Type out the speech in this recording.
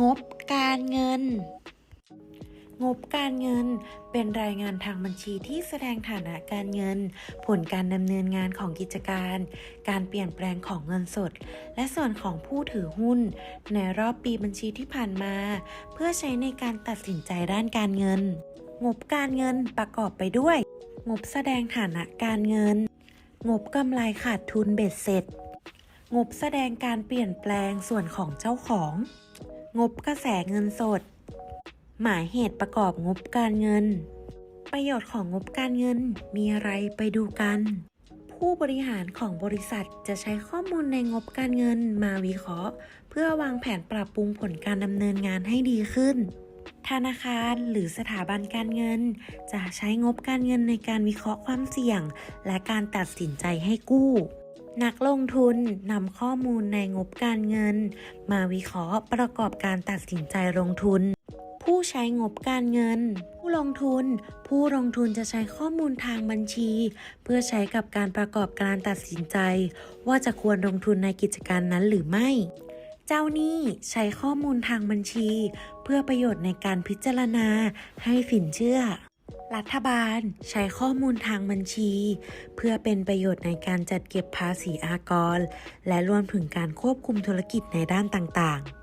งบการเงิน งบการเงินเป็นรายงานทางบัญชีที่แสดงฐานะการเงิน ผลการดำเนินงานของกิจการ การเปลี่ยนแปลงของเงินสด และส่วนของผู้ถือหุ้น ในรอบปีบัญชีที่ผ่านมา เพื่อใช้ในการตัดสินใจด้านการเงิน งบการเงินประกอบไปด้วย งบแสดงฐานะการเงิน งบกำไรขาดทุนเบ็ดเสร็จ งบแสดงการเปลี่ยนแปลงส่วนของเจ้าของ งบกระแสเงินสด หมายเหตุประกอบงบการเงิน ประโยชน์ของงบการเงินมีอะไรไปดูกัน ผู้บริหารของบริษัทจะใช้ข้อมูลในงบการเงินมาวิเคราะห์ เพื่อวางแผนปรับปรุงผลการดำเนินงานให้ดีขึ้น ธนาคารหรือสถาบันการเงิน จะใช้งบการเงินในการวิเคราะห์ความเสี่ยง และการตัดสินใจให้กู้ นักลงทุนนำข้อมูลในงบการเงิน มาวิเคราะห์ประกอบการตัดสินใจลงทุน ผู้ใช้งบการเงิน ผู้ลงทุน ผู้ลงทุนจะใช้ข้อมูลทางบัญชี เพื่อใช้กับการประกอบการตัดสินใจ ว่าจะควรลงทุนในกิจการนั้นหรือไม่ เจ้าหนี้ใช้ข้อมูลทางบัญชี เพื่อประโยชน์ในการพิจารณาให้สินเชื่อ รัฐบาลใช้ข้อมูลทางบัญชี เพื่อเป็นประโยชน์ในการจัดเก็บภาษีอากร และรวมถึงการควบคุมธุรกิจในด้านต่างๆ